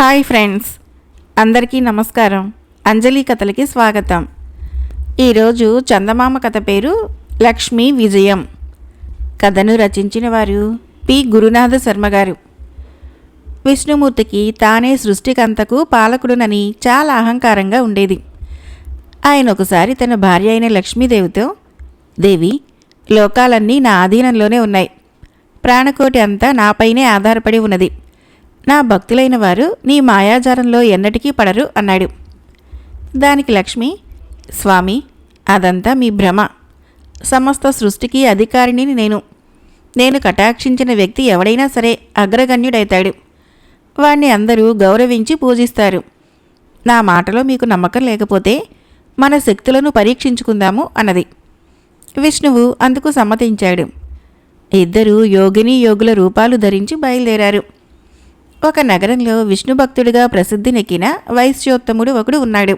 Hi friends. అందరికీ నమస్కారం. అంజలి కథలకి స్వాగతం. ఈరోజు చందమామ కథ పేరు లక్ష్మీ విజయం. కథను రచించిన వారు పి. గురునాథ శర్మ గారు. విష్ణుమూర్తికి తానే సృష్టికంతకు పాలకుడునని చాలా అహంకారంగా ఉండేది. ఆయన ఒకసారి తన భార్య అయిన లక్ష్మీదేవితో దేవి లోకాలన్నీ నా ఆధీనంలోనే ఉన్నాయి. ప్రాణకోటి అంతా నాపైనే ఆధారపడి ఉన్నది. నా భక్తులైన వారు నీ మాయాజాలంలో ఎన్నటికీ పడరు అన్నాడు. దానికి లక్ష్మి స్వామి అదంతా మీ భ్రమ. సమస్త సృష్టికి అధికారిని నేను. నేను కటాక్షించిన వ్యక్తి ఎవడైనా సరే అగ్రగణ్యుడైతాడు. వాణ్ణి అందరూ గౌరవించి పూజిస్తారు. నా మాటలో మీకు నమ్మకం లేకపోతే మన శక్తులను పరీక్షించుకుందాము అన్నది. విష్ణువు అందుకు సమ్మతించాడు. ఇద్దరూ యోగిని యోగుల రూపాలు ధరించి బయలుదేరారు. ఒక నగరంలో విష్ణు భక్తుడిగా ప్రసిద్ధినెక్కిన వైశ్యోత్తముడు ఒకడు ఉన్నాడు.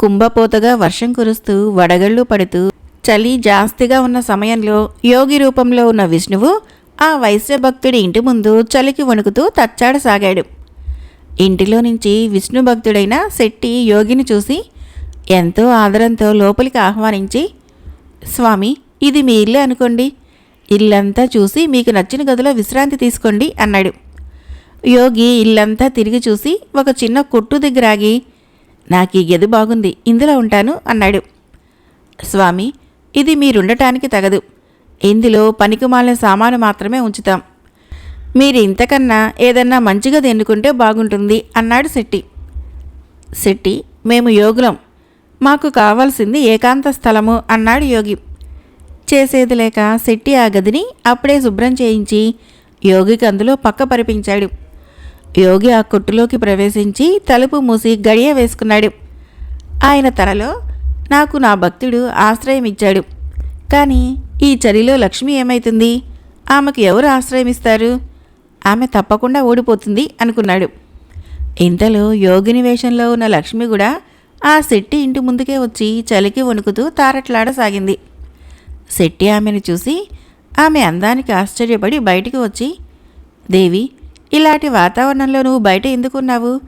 కుంభపోతగా వర్షం కురుస్తూ వడగళ్ళు పడుతూ చలి జాస్తిగా ఉన్న సమయంలో యోగి రూపంలో ఉన్న విష్ణువు ఆ వైశ్య భక్తుడి ఇంటి ముందు చలికి వణుకుతూ తచ్చాడసాగాడు. ఇంటిలో నుంచి విష్ణు భక్తుడైన శెట్టి యోగిని చూసి ఎంతో ఆదరంతో లోపలికి ఆహ్వానించి స్వామి ఇది మీ ఇల్లే అనుకోండి. ఇల్లంతా చూసి మీకు నచ్చిన గదిలో విశ్రాంతి తీసుకోండి అన్నాడు. యోగి ఇల్లంతా తిరిగి చూసి ఒక చిన్న కొట్టు దగ్గర ఆగి నాకు ఈ గది బాగుంది ఇందులో ఉంటాను అన్నాడు. స్వామి ఇది మీరుండటానికి తగదు. ఇందులో పనికిమాలిన సామాను మాత్రమే ఉంచుతాం. మీరు ఇంతకన్నా ఏదన్నా మంచిగా ఎన్నుకుంటే బాగుంటుంది అన్నాడు శెట్టి. శెట్టి మేము యోగులం. మాకు కావాల్సింది ఏకాంత స్థలము అన్నాడు యోగి. చేసేది లేక శెట్టి ఆ గదిని అప్పుడే శుభ్రం చేయించి యోగికి అందులో పక్క పరిపించాడు. యోగి ఆ కొట్టులోకి ప్రవేశించి తలుపు మూసి గడియ వేసుకున్నాడు. ఆయన తలలో నాకు నా భక్తుడు ఆశ్రయం ఇచ్చాడు. కానీ ఈ చలిలో లక్ష్మి ఏమైతుంది? ఆమెకు ఎవరు ఆశ్రయం ఇస్తారు? ఆమె తప్పకుండా ఓడిపోతుంది అనుకున్నాడు. ఇంతలో యోగిని వేషంలో ఉన్న లక్ష్మి కూడా ఆ శెట్టి ఇంటి ముందుకే వచ్చి చలికి వణుకుతూ తారట్లాడసాగింది. శెట్టి ఆమెను చూసి ఆమె అందానికి ఆశ్చర్యపడి బయటికి వచ్చి దేవి ఇలాంటి వాతావరణంలో నువ్వు బయట ఎందుకున్నావు?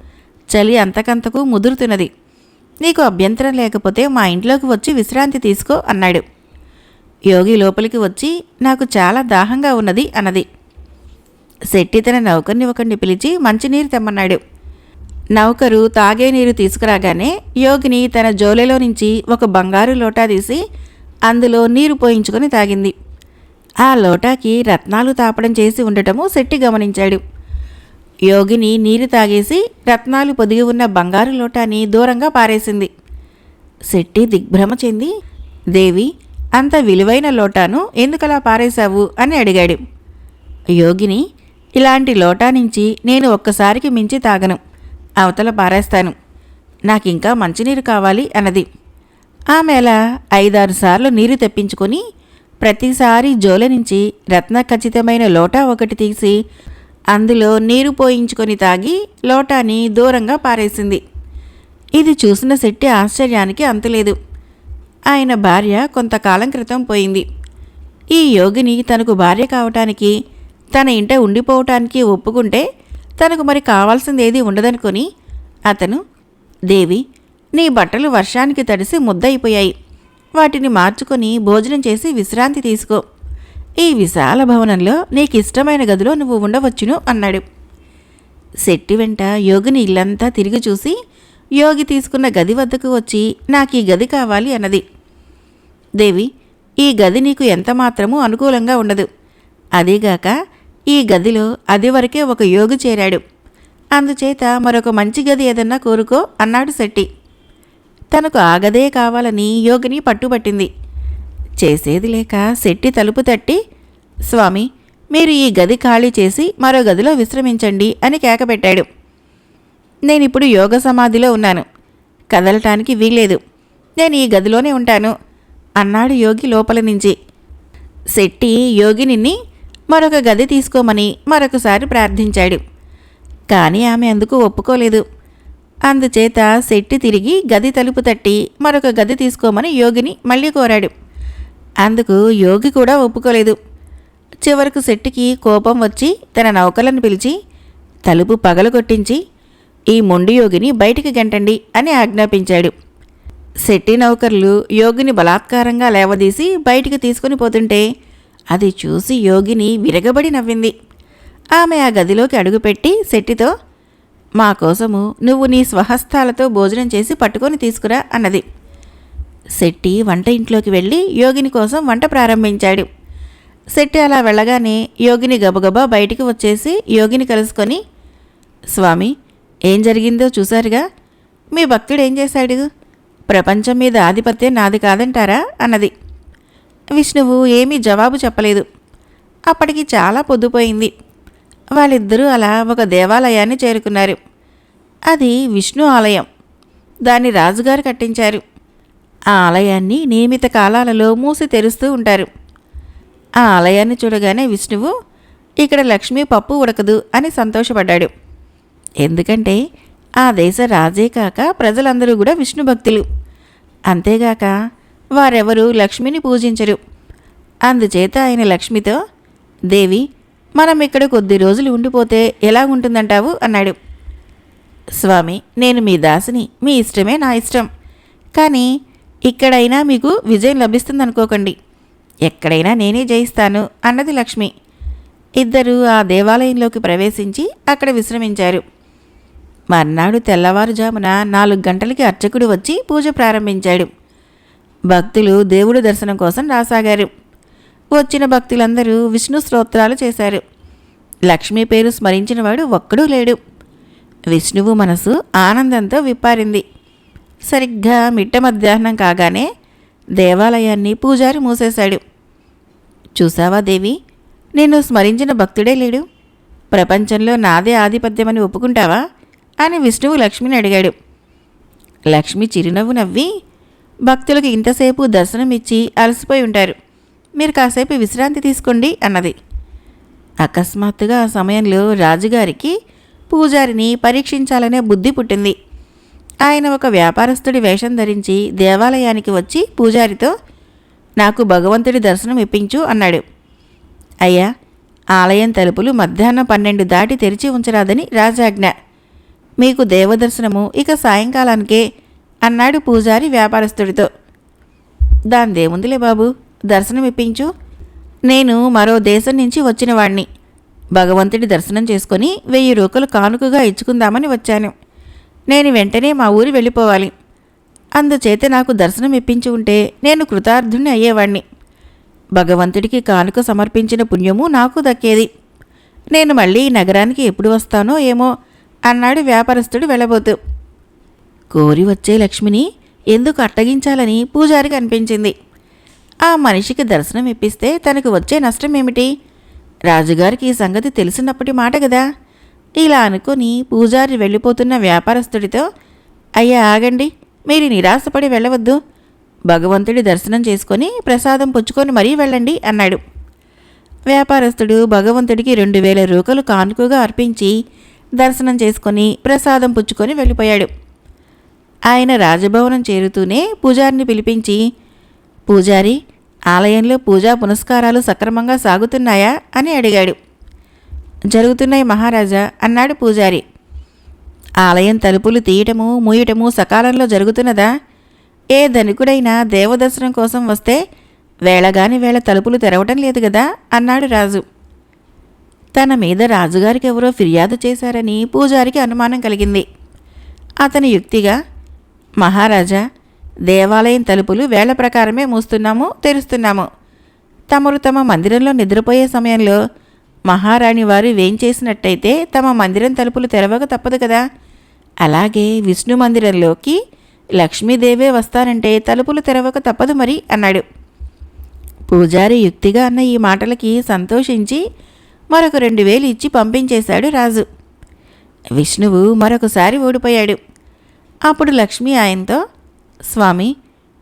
చలి అంతకంతకు ముదురుతున్నది. నీకు అభ్యంతరం లేకపోతే మా ఇంట్లోకి వచ్చి విశ్రాంతి తీసుకో అన్నాడు. యోగి లోపలికి వచ్చి నాకు చాలా దాహంగా ఉన్నది అన్నది. శెట్టి తన నౌకర్ని ఒకరిని పిలిచి మంచినీరు తెమ్మన్నాడు. నౌకరు తాగే నీరు తీసుకురాగానే యోగిని తన జోలెలో నుంచి ఒక బంగారు లోటా తీసి అందులో నీరు పోయించుకొని తాగింది. ఆ లోటాకి రత్నాలు తాపడం చేసి ఉండటము శెట్టి గమనించాడు. యోగిని నీరు తాగేసి రత్నాలు పొదిగి ఉన్న బంగారు లోటాని దూరంగా పారేసింది. శెట్టి దిగ్భ్రమ చెంది దేవి అంత విలువైన లోటాను ఎందుకలా పారేశావు? అని అడిగాడు. యోగిని ఇలాంటి లోటా నుంచి నేను ఒక్కసారికి మించి తాగను. అవతల పారేస్తాను. నాకింకా మంచినీరు కావాలి అన్నది. ఆమె అలా ఐదారు సార్లు నీరు తెప్పించుకొని ప్రతిసారి జోల నుంచి రత్న ఖచ్చితమైన లోటా ఒకటి తీసి అందులో నీరు పోయించుకొని తాగి లోటాని దూరంగా పారేసింది. ఇది చూసిన శెట్టి ఆశ్చర్యానికి అంతులేదు. ఆయన భార్య కొంతకాలం క్రితం పోయింది. ఈ యోగిని తనకు భార్య కావటానికి తన ఇంట ఉండిపోవటానికి ఒప్పుకుంటే తనకు మరి కావాల్సింది ఏది ఉండదనుకొని అతను దేవి నీ బట్టలు వర్షానికి తడిసి ముద్దయిపోయాయి. వాటిని మార్చుకొని భోజనం చేసి విశ్రాంతి తీసుకో. ఈ విశాల భవనంలో నీకు ఇష్టమైన గదిలో నువ్వు ఉండవచ్చును అన్నాడు. శెట్టి వెంట యోగిని ఇల్లంతా తిరిగి చూసి యోగి తీసుకున్న గది వద్దకు వచ్చి నాకు ఈ గది కావాలి అన్నది. దేవి ఈ గది నీకు ఎంత మాత్రమూ అనుకూలంగా ఉండదు. అదీగాక ఈ గదిలో అది వరకే ఒక యోగి చేరాడు. అందుచేత మరొక మంచి గది ఏదన్నా కోరుకో అన్నాడు శెట్టి. తనకు ఆ గదే కావాలని యోగిని పట్టుబట్టింది. చేసేది లేక శెట్టి తలుపు తట్టి స్వామి మీరు ఈ గది ఖాళీ చేసి మరో గదిలో విశ్రమించండి అని కేకపెట్టాడు. నేనిప్పుడు యోగ సమాధిలో ఉన్నాను. కదలటానికి వీల్లేదు. నేను ఈ గదిలోనే ఉంటాను. అన్నాడు యోగి లోపల నుంచి. శెట్టి యోగిని మరొక గది తీసుకోమని మరొకసారి ప్రార్థించాడు. కానీ ఆమె అందుకు ఒప్పుకోలేదు. అందుచేత శెట్టి తిరిగి గది తలుపు తట్టి మరొక గది తీసుకోమని యోగిని మళ్ళీ కోరాడు. అందుకు యోగి కూడా ఒప్పుకోలేదు. చివరకు శెట్టికి కోపం వచ్చి తన నౌకలను పిలిచి తలుపు పగలగొట్టించి ఈ మొండి యోగిని బయటికి గంటండి అని ఆజ్ఞాపించాడు. శెట్టి నౌకర్లు యోగిని బలాత్కారంగా లేవదీసి బయటికి తీసుకుని పోతుంటే అది చూసి యోగిని విరగబడి నవ్వింది. ఆమె ఆ గదిలోకి అడుగుపెట్టి శెట్టితో మా కోసము నువ్వు నీ స్వహస్తాలతో భోజనం చేసి పట్టుకొని తీసుకురా అన్నది. శెట్టి వంట ఇంట్లోకి వెళ్ళి యోగిని కోసం వంట ప్రారంభించాడు. శెట్టి అలా వెళ్ళగానే యోగిని గబగబా బయటికి వచ్చేసి యోగిని కలుసుకొని స్వామి ఏం జరిగిందో చూశారుగా? మీ భక్తుడు ఏం చేశాడు? ప్రపంచం మీద ఆధిపత్యం నాది కాదంటారా? అన్నది. విష్ణువు ఏమీ జవాబు చెప్పలేదు. అప్పటికి చాలా పొద్దుపోయింది. వాళ్ళిద్దరూ అలా ఒక దేవాలయాన్ని చేరుకున్నారు. అది విష్ణు ఆలయం. దాన్ని రాజుగారు కట్టించారు. ఆ ఆలయాన్ని నియమిత కాలాలలో మూసి తెరుస్తూ ఉంటారు. ఆ ఆలయాన్ని చూడగానే విష్ణువు ఇక్కడ లక్ష్మీ పప్పు ఉడకదు అని సంతోషపడ్డాడు. ఎందుకంటే ఆ దేశ రాజే కాక ప్రజలందరూ కూడా విష్ణు భక్తులు. అంతేగాక వారెవరూ లక్ష్మిని పూజించరు. అందుచేత ఆయన లక్ష్మితో దేవి మనం ఇక్కడ కొద్ది రోజులు ఉండిపోతే ఎలా ఉంటుందంటావు? అన్నాడు. స్వామి నేను మీ దాసిని మీ ఇష్టమే నా ఇష్టం. కానీ ఇక్కడైనా మీకు విజయం లభిస్తుందనుకోకండి. ఎక్కడైనా నేనే జయిస్తాను అన్నది లక్ష్మి. ఇద్దరు ఆ దేవాలయంలోకి ప్రవేశించి అక్కడ విశ్రమించారు. మర్నాడు తెల్లవారుజామున నాలుగు గంటలకి అర్చకుడు వచ్చి పూజ ప్రారంభించాడు. భక్తులు దేవుడు దర్శనం కోసం రాసాగారు. వచ్చిన భక్తులందరూ విష్ణు స్తోత్రాలు చేశారు. లక్ష్మి పేరు స్మరించినవాడు ఒక్కడూ లేడు. విష్ణువు మనసు ఆనందంతో విప్పారింది. సరిగ్గా మిట్ట మధ్యాహ్నం కాగానే దేవాలయాన్ని పూజారి మూసేశాడు. చూసావా దేవి నిన్ను స్మరించిన భక్తుడే లేడు. ప్రపంచంలో నాదే ఆధిపత్యమని ఒప్పుకుంటావా అని విష్ణువు లక్ష్మిని అడిగాడు. లక్ష్మి చిరునవ్వు నవ్వి భక్తులకు ఇంతసేపు దర్శనమిచ్చి అలసిపోయి ఉంటారు. మీరు కాసేపు విశ్రాంతి తీసుకోండి అన్నది. అకస్మాత్తుగా ఆ సమయంలో రాజుగారికి పూజారిని పరీక్షించాలనే బుద్ధి పుట్టింది. ఆయన ఒక వ్యాపారస్తుడి వేషం ధరించి దేవాలయానికి వచ్చి పూజారితో నాకు భగవంతుడి దర్శనం ఇప్పించు అన్నాడు. అయ్యా ఆలయం తలుపులు మధ్యాహ్నం పన్నెండు దాటి తెరిచి ఉంచరాదని రాజాజ్ఞ. మీకు దేవదర్శనము ఇక సాయంకాలానికే అన్నాడు పూజారి వ్యాపారస్తుడితో. దాందేముందిలే బాబు దర్శనం ఇప్పించు. నేను మరో దేశం నుంచి వచ్చినవాణ్ణి భగవంతుడి దర్శనం చేసుకొని వెయ్యి రూకలు కానుకగా ఇచ్చుకుందామని వచ్చాను. నేను వెంటనే మా ఊరి వెళ్ళిపోవాలి. అందుచేత నాకు దర్శనం ఇప్పించి ఉంటే నేను కృతార్థుణ్ణి అయ్యేవాణ్ణి. భగవంతుడికి కానుక సమర్పించిన పుణ్యము నాకు దక్కేది. నేను మళ్ళీ ఈ నగరానికి ఎప్పుడు వస్తానో ఏమో అన్నాడు వ్యాపారస్తుడు వెళ్ళబోతూ. కోరి వచ్చే లక్ష్మిని ఎందుకు అట్టగించాలని పూజారికి అనిపించింది. ఆ మనిషికి దర్శనం ఇప్పిస్తే తనకు వచ్చే నష్టం ఏమిటి రాజుగారికి ఈ సంగతి తెలిసినప్పటి మాట కదా ఇలా అనుకుని పూజారి వెళ్ళిపోతున్న వ్యాపారస్తుడితో అయ్యా ఆగండి. మీరు నిరాశపడి వెళ్ళవద్దు. భగవంతుడి దర్శనం చేసుకొని ప్రసాదం పుచ్చుకొని మరీ వెళ్ళండి అన్నాడు. వ్యాపారస్తుడు భగవంతుడికి రెండు వేల రూకలు కానుకగా అర్పించి దర్శనం చేసుకొని ప్రసాదం పుచ్చుకొని వెళ్ళిపోయాడు. ఆయన రాజభవనం చేరుతూనే పూజారిని పిలిపించి పూజారి ఆలయంలో పూజా పునస్కారాలు సక్రమంగా సాగుతున్నాయా? అని అడిగాడు. జరుగుతున్నాయి మహారాజా అన్నాడు పూజారి. ఆలయం తలుపులు తీయటము మూయటము సకాలంలో జరుగుతున్నదా? ఏ ధనికుడైనా దేవదర్శనం కోసం వస్తే వేళగాని వేళ తలుపులు తెరవటం లేదు కదా అన్నాడు రాజు. తన మీద రాజుగారికి ఎవరో ఫిర్యాదు చేశారని పూజారికి అనుమానం కలిగింది. అతని యుక్తిగా మహారాజా దేవాలయం తలుపులు వేళ ప్రకారమే మూస్తున్నాము తెరుస్తున్నాము. తమరు తమ మందిరంలో నిద్రపోయే సమయంలో మహారాణి వారు వేంచేసినట్టయితే తమ మందిరం తలుపులు తెరవక తప్పదు కదా. అలాగే విష్ణు మందిరంలోకి లక్ష్మీదేవే వస్తానంటే తలుపులు తెరవక తప్పదు మరి అన్నాడు. పూజారి యుక్తిగా అన్న ఈ మాటలకి సంతోషించి మరొక రెండు వేలు ఇచ్చి పంపించేశాడు రాజు. విష్ణువు మరొకసారి ఓడిపోయాడు. అప్పుడు లక్ష్మి ఆయనతో స్వామి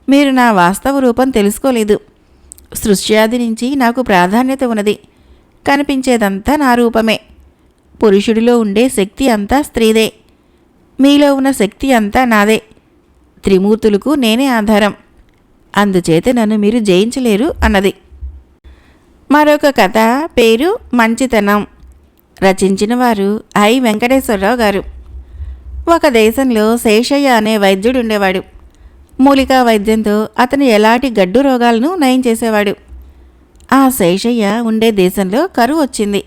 మీరు నా వాస్తవ రూపం తెలుసుకోలేదు. సృష్ట్యాది నుంచి నాకు ప్రాధాన్యత ఉన్నది. కనిపించేదంతా నా రూపమే. పురుషుడిలో ఉండే శక్తి అంతా స్త్రీదే. మీలో ఉన్న శక్తి అంతా నాదే. త్రిమూర్తులకు నేనే ఆధారం. అందుచేత నన్ను మీరు జయించలేరు అన్నది. మరొక కథ పేరు మంచితనం. రచించిన వారు ఐ. వెంకటేశ్వరరావు గారు. ఒక దేశంలో శేషయ్య అనే వైద్యుడు ఉండేవాడు. మూలికా వైద్యంతో అతను ఎలాంటి గడ్డు రోగాలను నయం చేసేవాడు. ఆ శేషయ్య ఉండే దేశంలో కరువు వచ్చింది.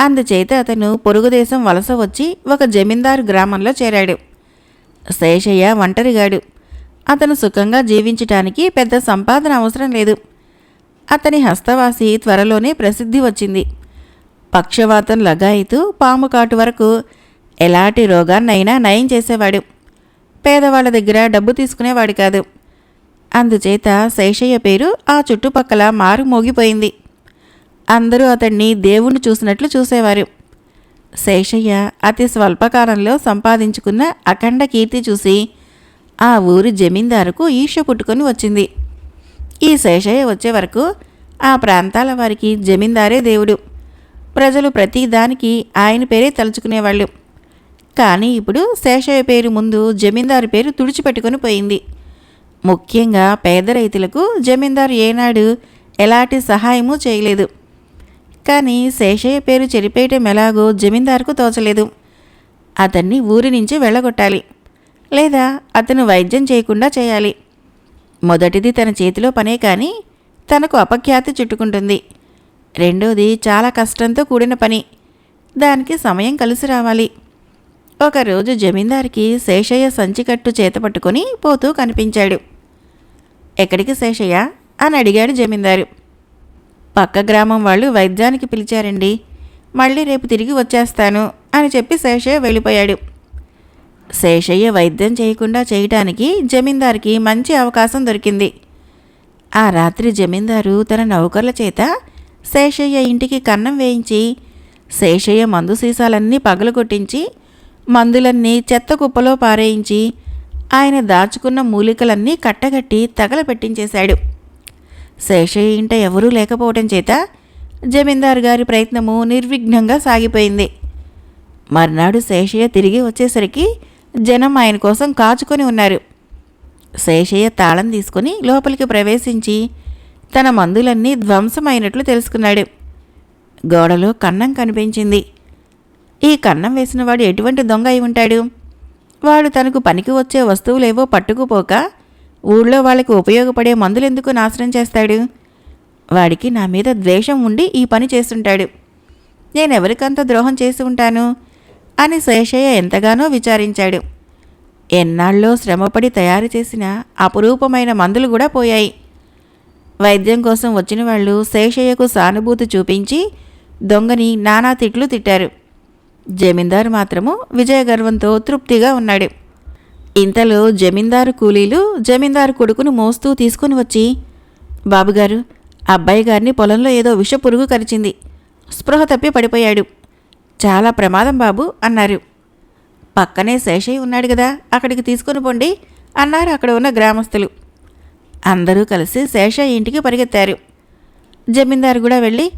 అందుచేత అతను పొరుగుదేశం వలస వచ్చి ఒక జమీందారు గ్రామంలో చేరాడు. శేషయ్య ఒంటరిగాడు. అతను సుఖంగా జీవించటానికి పెద్ద సంపాదన అవసరం లేదు. అతని హస్తవాసి త్వరలోనే ప్రసిద్ధి వచ్చింది. పక్షవాతం లగాయితూ పాము కాటు వరకు ఎలాంటి రోగాన్నైనా నయం చేసేవాడు. పేదవాళ్ళ దగ్గర డబ్బు తీసుకునేవాడు కాదు. అందుచేత శేషయ్య పేరు ఆ చుట్టుపక్కల మారు మోగిపోయింది. అందరూ అతన్ని దేవుణ్ణి చూసినట్లు చూసేవారు. శేషయ్య అతి స్వల్పకాలంలో సంపాదించుకున్న అఖండ కీర్తి చూసి ఆ ఊరి జమీందారుకు ఈర్ష పుట్టుకొని వచ్చింది. ఈ శేషయ్య వచ్చే వరకు ఆ ప్రాంతాల వారికి జమీందారే దేవుడు. ప్రజలు ప్రతి దానికి ఆయన పేరే తలుచుకునేవాళ్ళు. కానీ ఇప్పుడు శేషయ్య పేరు ముందు జమీందారు పేరు తుడిచిపెట్టుకొని పోయింది. ముఖ్యంగా పేద రైతులకు జమీందారు ఏనాడు ఎలాంటి సహాయము చేయలేదు. కానీ శేషయ్య పేరు చెరిపేయటం ఎలాగో జమీందారుకు తోచలేదు. అతన్ని ఊరి నుంచి వెళ్ళగొట్టాలి. లేదా అతను వైద్యం చేయకుండా చేయాలి. మొదటిది తన చేతిలో పనే కానీ తనకు అపఖ్యాతి చుట్టుకుంటుంది. రెండోది చాలా కష్టంతో కూడిన పని. దానికి సమయం కలిసి రావాలి. ఒకరోజు జమీందారికి శేషయ్య సంచికట్టు చేతపట్టుకొని పోతూ కనిపించాడు. ఎక్కడికి శేషయ్య? అని అడిగాడు జమీందారు. పక్క గ్రామం వాళ్ళు వైద్యానికి పిలిచారండి. మళ్ళీ రేపు తిరిగి వచ్చేస్తాను అని చెప్పి శేషయ్య వెళ్ళిపోయాడు. శేషయ్య వైద్యం చేయకుండా చేయటానికి జమీందారికి మంచి అవకాశం దొరికింది. ఆ రాత్రి జమీందారు తన నౌకర్ల చేత శేషయ్య ఇంటికి కన్నం వేయించి శేషయ్య మందు సీసాలన్నీ పగలగొట్టించి మందులన్నీ చెత్త కుప్పలో పారేయించి ఆయన దాచుకున్న మూలికలన్నీ కట్టగట్టి తగలపెట్టించేశాడు. శేషయ్య ఇంట ఎవరూ లేకపోవటం చేత జమీందారు గారి ప్రయత్నము నిర్విఘ్నంగా సాగిపోయింది. మర్నాడు శేషయ్య తిరిగి వచ్చేసరికి జనం ఆయన కోసం కాచుకొని ఉన్నారు. శేషయ్య తాళం తీసుకుని లోపలికి ప్రవేశించి తన మందులన్నీ ధ్వంసమైనట్లు తెలుసుకున్నాడు. గోడలో కన్నం కనిపించింది. ఈ కన్నం వేసినవాడు ఎటువంటి దొంగ అయి ఉంటాడు? వాడు తనకు పనికి వచ్చే వస్తువులేవో పట్టుకుపోక ఊళ్ళో వాళ్ళకి ఉపయోగపడే మందులెందుకు నాశనం చేస్తాడు? వాడికి నా మీద ద్వేషం ఉండి ఈ పని చేస్తుంటాడు. నేనెవరికంత ద్రోహం చేసి ఉంటాను? అని శేషయ్య ఎంతగానో విచారించాడు. ఎన్నాళ్ళలో శ్రమపడి తయారు చేసిన అపురూపమైన మందులు కూడా పోయాయి. వైద్యం కోసం వచ్చిన వాళ్ళు శేషయ్యకు సానుభూతి చూపించి దొంగని నానా తిట్లు తిట్టారు. జమీందారు మాత్రము విజయగర్వంతో తృప్తిగా ఉన్నాడు. ఇంతలో జమీందారు కూలీలు జమీందారు కొడుకును మోస్తూ తీసుకుని వచ్చి బాబుగారు అబ్బాయి గారిని పొలంలో ఏదో విష పురుగు కరిచింది. స్పృహ తప్పి పడిపోయాడు. చాలా ప్రమాదం బాబు అన్నారు. పక్కనే శేషయ్య ఉన్నాడు కదా అక్కడికి తీసుకుని పోండి అన్నారు అక్కడ ఉన్న గ్రామస్తులు. అందరూ కలిసి శేషయ్య ఇంటికి పరిగెత్తారు. జమీందారు కూడా వెళ్ళి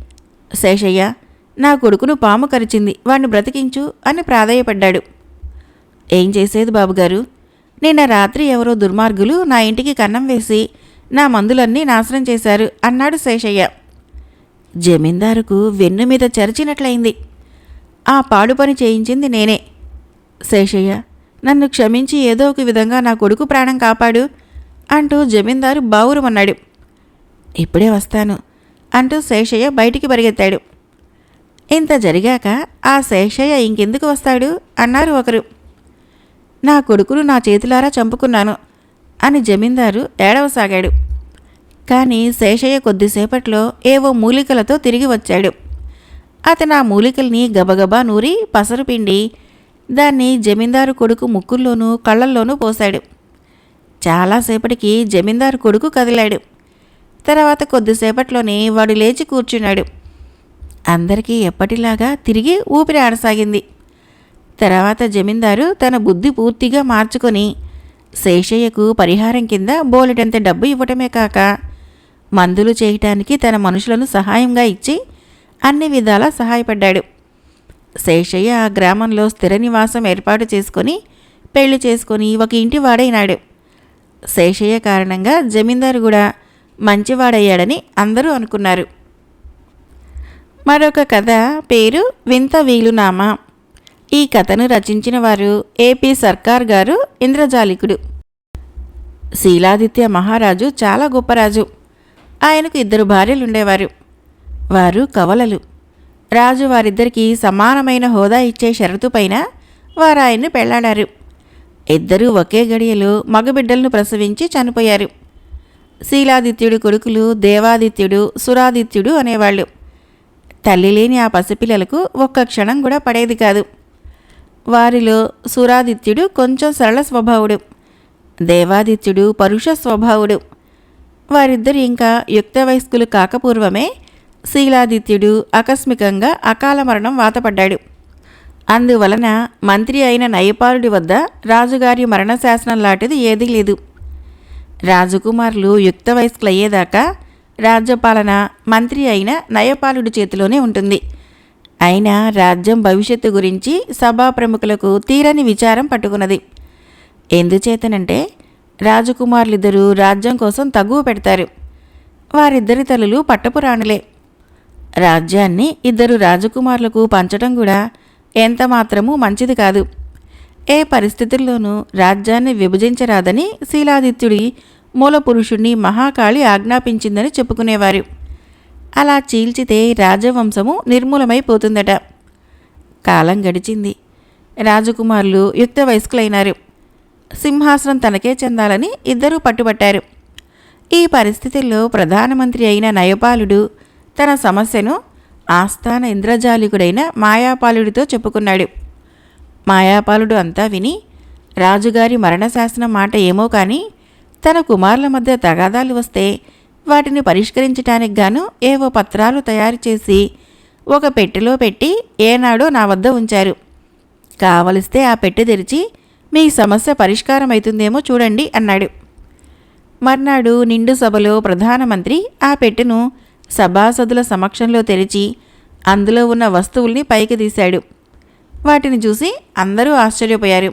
శేషయ్య నా కొడుకును పాము కరిచింది వాణ్ణి బ్రతికించు అని ప్రాధాయపడ్డాడు. ఏం చేసేది బాబుగారు? నిన్న రాత్రి ఎవరో దుర్మార్గులు నా ఇంటికి కన్నం వేసి నా మందులన్నీ నాశనం చేశారు అన్నాడు శేషయ్య. జమీందారుకు వెన్ను మీద చరిచినట్లయింది. ఆ పాడు పని చేయించింది నేనే. శేషయ్య నన్ను క్షమించి ఏదో ఒక విధంగా నా కొడుకు ప్రాణం కాపాడు అంటూ జమీందారు బావురమన్నాడు. ఇప్పుడే వస్తాను అంటూ శేషయ్య బయటికి పరిగెత్తాడు. ఇంత జరిగాక ఆ శేషయ్య ఇంకెందుకు వస్తాడు? అన్నారు ఒకరు. నా కొడుకును నా చేతులారా చంపుకున్నాను అని జమీందారు ఏడవసాగాడు. కానీ శేషయ్య కొద్దిసేపట్లో ఏవో మూలికలతో తిరిగి వచ్చాడు. అతను ఆ మూలికల్ని గబగబా నూరి పసరు పిండి దాన్ని జమీందారు కొడుకు ముక్కుల్లోనూ కళ్ళల్లోనూ పోశాడు. చాలాసేపటికి జమీందారు కొడుకు కదిలాడు. తర్వాత కొద్దిసేపట్లోనే వాడు లేచి కూర్చున్నాడు. అందరికీ ఎప్పటిలాగా తిరిగి ఊపిరి ఆడసాగింది. తర్వాత జమీందారు తన బుద్ధి పూర్తిగా మార్చుకొని శేషయ్యకు పరిహారం కింద బోలెడంత డబ్బు ఇవ్వటమే కాక మందులు చేయటానికి తన మనుషులను సహాయంగా ఇచ్చి అన్ని విధాలా సహాయపడ్డాడు. శేషయ్య ఆ గ్రామంలో స్థిర నివాసం ఏర్పాటు చేసుకొని పెళ్ళి చేసుకొని ఒక ఇంటి వాడైనాడు. శేషయ్య కారణంగా జమీందారు కూడా మంచివాడయ్యాడని అందరూ అనుకున్నారు. మరొక కథ పేరు వింత వీలునామా. ఈ కథను రచించిన వారు ఏపీ సర్కార్ గారు ఇంద్రజాలికుడు. శీలాదిత్య మహారాజు చాలా గొప్ప రాజు. ఆయనకు ఇద్దరు భార్యలు ఉండేవారు వారు కవలలు. రాజు వారిద్దరికీ సమానమైన హోదా ఇచ్చే షరతు పైన వారు ఆయన్ని పెళ్ళాడారు. ఇద్దరూ ఒకే గడియలో మగబిడ్డలను ప్రసవించి చనిపోయారు. శీలాదిత్యుడి కొడుకులు దేవాదిత్యుడు సురాదిత్యుడు అనేవాళ్ళు. తల్లి లేని ఆ పసిపిల్లలకు ఒక్క క్షణం కూడా పడేది కాదు. వారిలో సురాదిత్యుడు కొంచెం సరళ స్వభావుడు దేవాదిత్యుడు పరుష స్వభావుడు. వారిద్దరు ఇంకా యుక్త వయస్కులు కాకపూర్వమే శీలాదిత్యుడు ఆకస్మికంగా అకాల మరణం వాతపడ్డాడు. అందువలన మంత్రి అయిన నయపాలుడి వద్ద రాజుగారి మరణశాసనం లాంటిది ఏదీ లేదు. రాజకుమారులు యుక్త వయస్కులయ్యేదాకా రాజ్యపాలన మంత్రి అయిన నయపాలుడి చేతిలోనే ఉంటుంది. అయినా రాజ్యం భవిష్యత్తు గురించి సభా ప్రముఖులకు తీరని విచారం పట్టుకున్నది. ఎందుచేతనంటే రాజకుమారులిద్దరూ రాజ్యం కోసం తగువ పెడతారు. వారిద్దరి తల్లులు పట్టపురాణులే. రాజ్యాన్ని ఇద్దరు రాజకుమారులకు పంచడం కూడా ఎంత మాత్రము మంచిది కాదు. ఏ పరిస్థితుల్లోనూ రాజ్యాన్ని విభజించరాదని శీలాదిత్యుడి మూలపురుషుణ్ణి మహాకాళి ఆజ్ఞాపించిందని చెప్పుకునేవారు. అలా చీల్చితే రాజవంశము నిర్మూలమైపోతుందట. కాలం గడిచింది. రాజకుమారులు యుక్త వయస్కులైనారు. సింహాసనం తనకే చెందాలని ఇద్దరూ పట్టుబట్టారు. ఈ పరిస్థితుల్లో ప్రధానమంత్రి అయిన నయపాలుడు తన సమస్యను ఆస్థాన ఇంద్రజాలికుడైన మాయాపాలుడితో చెప్పుకున్నాడు. మాయాపాలుడు అంతా విని రాజుగారి మరణశాసనం మాట ఏమో కానీ తన కుమారుల మధ్య తగాదాలు వస్తే వాటిని పరిష్కరించటానికి గాను ఏవో పత్రాలు తయారు చేసి ఒక పెట్టెలో పెట్టి ఏనాడో నా వద్ద ఉంచారు. కావలిస్తే ఆ పెట్టె తెరిచి మీ సమస్య పరిష్కారం అవుతుందేమో చూడండి అన్నాడు. మర్నాడు నిండు సభలో ప్రధానమంత్రి ఆ పెట్టెను సభాసదుల సమక్షంలో తెరిచి అందులో ఉన్న వస్తువుల్ని పైకి తీశాడు. వాటిని చూసి అందరూ ఆశ్చర్యపోయారు.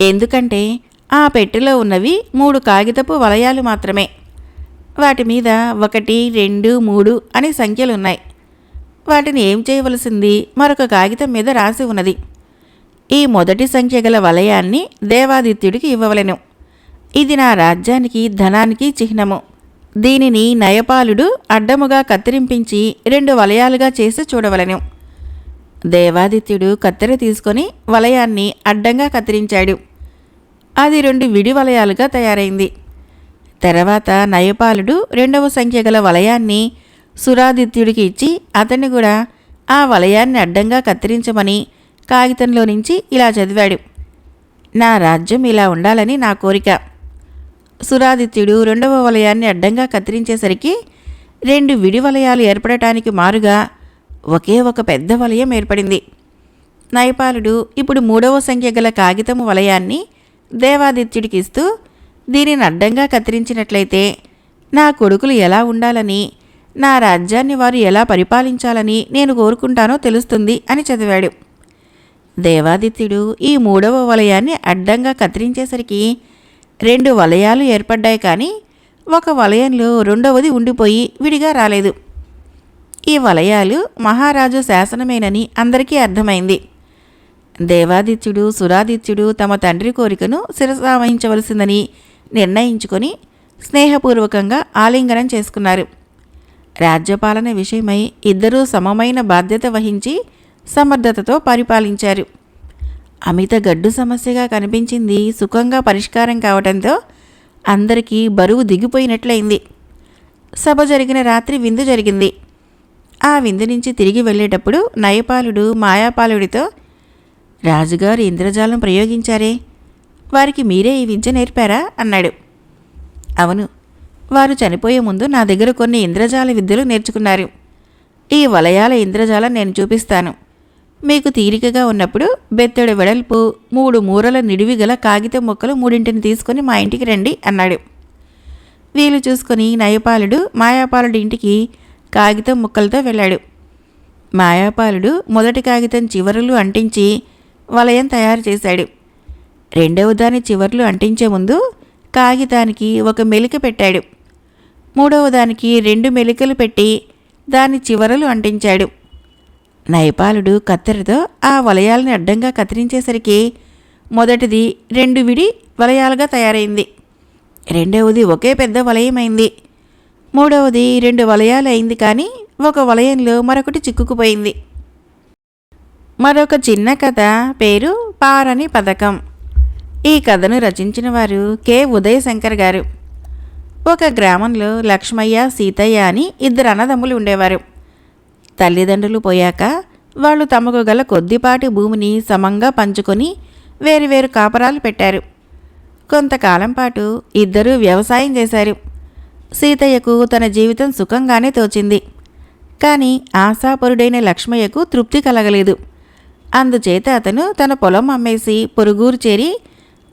ఎందుకంటే ఆ పెట్టెలో ఉన్నవి మూడు కాగితపు వలయాలు మాత్రమే. వాటి మీద ఒకటి రెండు మూడు అనే సంఖ్యలున్నాయి. వాటిని ఏం చేయవలసింది? మరొక కాగితం మీద రాసి ఉన్నది. ఈ మొదటి సంఖ్య గల వలయాన్ని దేవాదిత్యుడికి ఇవ్వవలెను. ఇది నా రాజ్యానికి ధనానికి చిహ్నము. దీనిని నయపాలుడు అడ్డముగా కత్తిరింపించి రెండు వలయాలుగా చేసి చూడవలెను. దేవాదిత్యుడు కత్తెర తీసుకొని వలయాన్ని అడ్డంగా కత్తిరించాడు. అది రెండు విడి వలయాలుగా తయారైంది. తర్వాత నయపాలుడు రెండవ సంఖ్య గల వలయాన్ని సురాదిత్యుడికి ఇచ్చి అతన్ని కూడా ఆ వలయాన్ని అడ్డంగా కత్తిరించమని కాగితంలో నుంచి ఇలా చదివాడు. నా రాజ్యం ఇలా ఉండాలని నా కోరిక. సురాదిత్యుడు రెండవ వలయాన్ని అడ్డంగా కత్తిరించేసరికి రెండు విడి వలయాలు ఏర్పడటానికి మారుగా ఒకే ఒక పెద్ద వలయం ఏర్పడింది. నయపాలుడు ఇప్పుడు మూడవ సంఖ్య గల కాగితము వలయాన్ని దేవాదిత్యుడికి ఇస్తూ దీనిని అడ్డంగా కత్తిరించినట్లయితే నా కొడుకులు ఎలా ఉండాలని నా రాజ్యాన్ని వారు ఎలా పరిపాలించాలని నేను కోరుకుంటానో తెలుస్తుంది అని చదివాడు. దేవాదిత్యుడు ఈ మూడవ వలయాన్ని అడ్డంగా కత్తిరించేసరికి రెండు వలయాలు ఏర్పడ్డాయి కానీ ఒక వలయంలో రెండవది ఉండిపోయి విడిగా రాలేదు. ఈ వలయాలు మహారాజు శాసనమేనని అందరికీ అర్థమైంది. దేవాదిత్యుడు సురాదిత్యుడు తమ తండ్రి కోరికను శిరసావహించవలసిందని నిర్ణయించుకొని స్నేహపూర్వకంగా ఆలింగనం చేసుకున్నారు. రాజ్యపాలన విషయమై ఇద్దరూ సమమైన బాధ్యత వహించి సమర్థతతో పరిపాలించారు. అమిత గడ్డు సమస్యగా కనిపించింది. సుఖంగా పరిష్కారం కావడంతో అందరికీ బరువు దిగిపోయినట్లయింది. సభ జరిగిన రాత్రి విందు జరిగింది. ఆ విందు నుంచి తిరిగి వెళ్ళేటప్పుడు నయపాలుడు మాయాపాలుడితో రాజుగారు ఇంద్రజాలం ప్రయోగించారే? వారికి మీరే ఈ విద్య నేర్పారా? అన్నాడు. అవును. వారు చనిపోయే ముందు నా దగ్గర కొన్ని ఇంద్రజాల విద్యలు నేర్చుకున్నారు. ఈ వలయాల ఇంద్రజాలం నేను చూపిస్తాను. మీకు తీరికగా ఉన్నప్పుడు బెత్తడి వెడల్పు మూడు మూరల నిడివి గల కాగితం మొక్కలు మూడింటిని తీసుకొని మా ఇంటికి రండి అన్నాడు. వీలు చూసుకొని నయపాలుడు మాయాపాలుడి ఇంటికి కాగితం ముక్కలతో వెళ్ళాడు. మాయాపాలుడు మొదటి కాగితం చివరలు అంటించి వలయం తయారు చేశాడు. రెండవ దాని చివర్లు అంటించే ముందు కాగితానికి ఒక మెలిక పెట్టాడు. మూడవ దానికి రెండు మెలికలు పెట్టి దాని చివరలు అంటించాడు. నైపాలుడు కత్తెరతో ఆ వలయాలని అడ్డంగా కత్తిరించేసరికి మొదటిది రెండు విడి వలయాలుగా తయారైంది. రెండవది ఒకే పెద్ద వలయమైంది. మూడవది రెండు వలయాలు అయింది కానీ ఒక వలయంలో మరొకటి చిక్కుకుపోయింది. మరొక చిన్న కథ పేరు పారని పథకం. ఈ కథను రచించిన వారు కె. ఉదయశంకర్ గారు. ఒక గ్రామంలో లక్ష్మయ్య సీతయ్య అని ఇద్దరు అన్నదమ్ములు ఉండేవారు. తల్లిదండ్రులు పోయాక వాళ్ళు తమకు గల కొద్దిపాటి భూమిని సమంగా పంచుకొని వేరువేరు కాపరాలు పెట్టారు. కొంతకాలం పాటు ఇద్దరూ వ్యవసాయం చేశారు. సీతయ్యకు తన జీవితం సుఖంగానే తోచింది. కానీ ఆశాపరుడైన లక్ష్మయ్యకు తృప్తి కలగలేదు. అందుచేత అతను తన పొలం అమ్మేసి పొరుగురు చేరి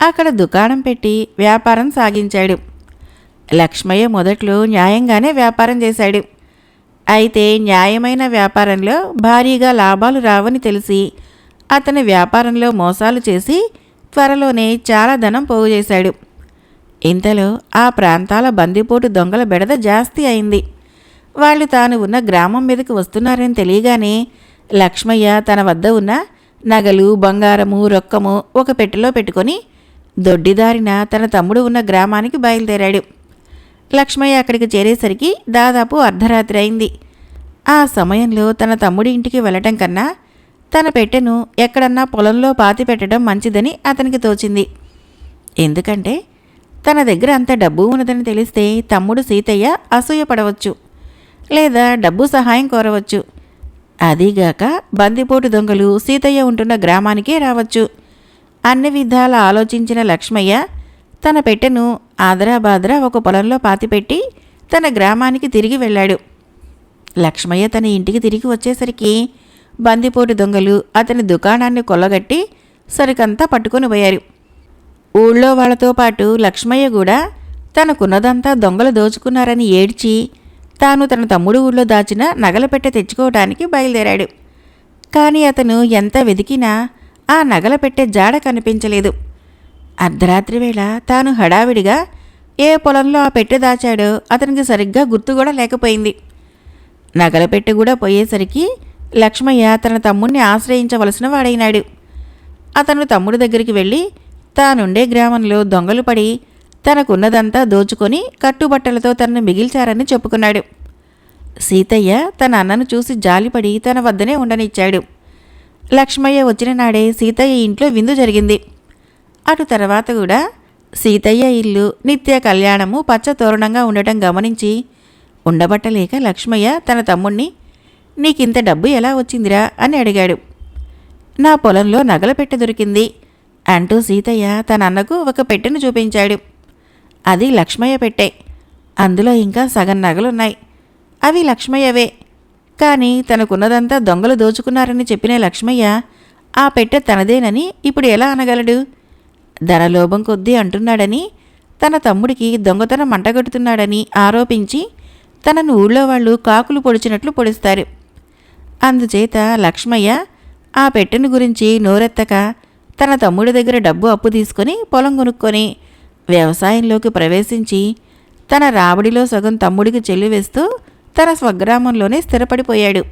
అక్కడ దుకాణం పెట్టి వ్యాపారం సాగించాడు. లక్ష్మయ్య మొదట్లో న్యాయంగానే వ్యాపారం చేశాడు. అయితే న్యాయమైన వ్యాపారంలో భారీగా లాభాలు రావని తెలిసి అతని వ్యాపారంలో మోసాలు చేసి త్వరలోనే చాలా ధనం పోగు చేశాడు. ఇంతలో ఆ ప్రాంతాల బందిపోటు దొంగల బెడద జాస్తి అయింది. వాళ్ళు తాను ఉన్న గ్రామం మీదకి వస్తున్నారని తెలియగానే లక్ష్మయ్య తన వద్ద ఉన్న నగలు బంగారము రొక్కము ఒక పెట్టెలో పెట్టుకొని దొడ్డిదారిన తన తమ్ముడు ఉన్న గ్రామానికి బయలుదేరాడు. లక్ష్మయ్య అక్కడికి చేరేసరికి దాదాపు అర్ధరాత్రి అయింది. ఆ సమయంలో తన తమ్ముడి ఇంటికి వెళ్ళటం కన్నా తన పెట్టెను ఎక్కడన్నా పొలంలో పాతి పెట్టడం మంచిదని అతనికి తోచింది. ఎందుకంటే తన దగ్గర అంత డబ్బు ఉన్నదని తెలిస్తే తమ్ముడు సీతయ్య అసూయపడవచ్చు లేదా డబ్బు సహాయం కోరవచ్చు. అదీగాక బందిపోటు దొంగలు సీతయ్య ఉంటున్న గ్రామానికే రావచ్చు. అన్ని విధాల ఆలోచించిన లక్ష్మయ్య తన పెట్టెను ఆదరాబాద్రా ఒక పొలంలో పాతిపెట్టి తన గ్రామానికి తిరిగి వెళ్ళాడు. లక్ష్మయ్య తన ఇంటికి తిరిగి వచ్చేసరికి బందిపోటు దొంగలు అతని దుకాణాన్ని కొల్లగట్టి సరికంతా పట్టుకొని పోయారు. ఊళ్ళో వాళ్ళతో పాటు లక్ష్మయ్య కూడా తనకున్నదంతా దొంగలు దోచుకున్నారని ఏడ్చి తాను తన తమ్ముడు ఊళ్ళో దాచిన నగల పెట్టె తెచ్చుకోవటానికి బయలుదేరాడు. కానీ అతను ఎంత వెతికినా ఆ నగల పెట్టె జాడ కనిపించలేదు. అర్ధరాత్రి వేళ తాను హడావిడిగా ఏ పొలంలో ఆ పెట్టె దాచాడో అతనికి సరిగ్గా గుర్తు కూడా లేకపోయింది. నగల పెట్టె కూడా పోయేసరికి లక్ష్మయ్య తన తమ్ముడిని ఆశ్రయించవలసిన వాడైనాడు. అతను తమ్ముడి దగ్గరికి వెళ్ళి తానుండే గ్రామంలో దొంగలు పడి తనకున్నదంతా దోచుకొని కట్టుబట్టలతో తనను మిగిల్చారని చెప్పుకున్నాడు. సీతయ్య తన అన్నను చూసి జాలిపడి తన వద్దనే ఉండనిచ్చాడు. లక్ష్మయ్య వచ్చిన నాడే సీతయ్య ఇంట్లో విందు జరిగింది. అటు తర్వాత కూడా సీతయ్య ఇల్లు నిత్య కళ్యాణము పచ్చ తోరణంగా ఉండటం గమనించి ఉండబట్టలేక లక్ష్మయ్య తన తమ్ముణ్ణి నీకింత డబ్బు ఎలా వచ్చిందిరా? అని అడిగాడు. నా పొలంలో నగల పెట్టె దొరికింది అంటూ సీతయ్య తన అన్నకు ఒక పెట్టెను చూపించాడు. అది లక్ష్మయ్య పెట్టే. అందులో ఇంకా సగం నగలున్నాయి. అవి లక్ష్మయ్యవే. కానీ తనకున్నదంతా దొంగలు దోచుకున్నారని చెప్పిన లక్ష్మయ్య ఆ పెట్టె తనదేనని ఇప్పుడు ఎలా అనగలడు? ధనలోభం కొద్దీ అంటున్నాడని తన తమ్ముడికి దొంగతనం మంటగొడుతున్నాడని ఆరోపించి తనను ఊళ్ళో వాళ్ళు కాకులు పొడిచినట్లు పొడుస్తారు. అందుచేత లక్ష్మయ్య ఆ పెట్టెను గురించి నోరెత్తక తన తమ్ముడి దగ్గర డబ్బు అప్పు తీసుకొని పొలం కొనుక్కొని వ్యవసాయంలోకి ప్రవేశించి తన రాబడిలో సగం తమ్ముడికి చెల్లివేస్తూ తన స్వగ్రామంలోనే స్థిరపడిపోయాడు.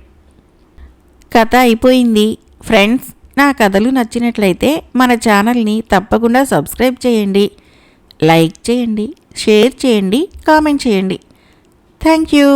కథ అయిపోయింది. ఫ్రెండ్స్ నా కథలు నచ్చినట్లయితే మన ఛానల్ని తప్పకుండా సబ్స్క్రైబ్ చేయండి. లైక్ చేయండి షేర్ చేయండి కామెంట్ చేయండి. Thank you.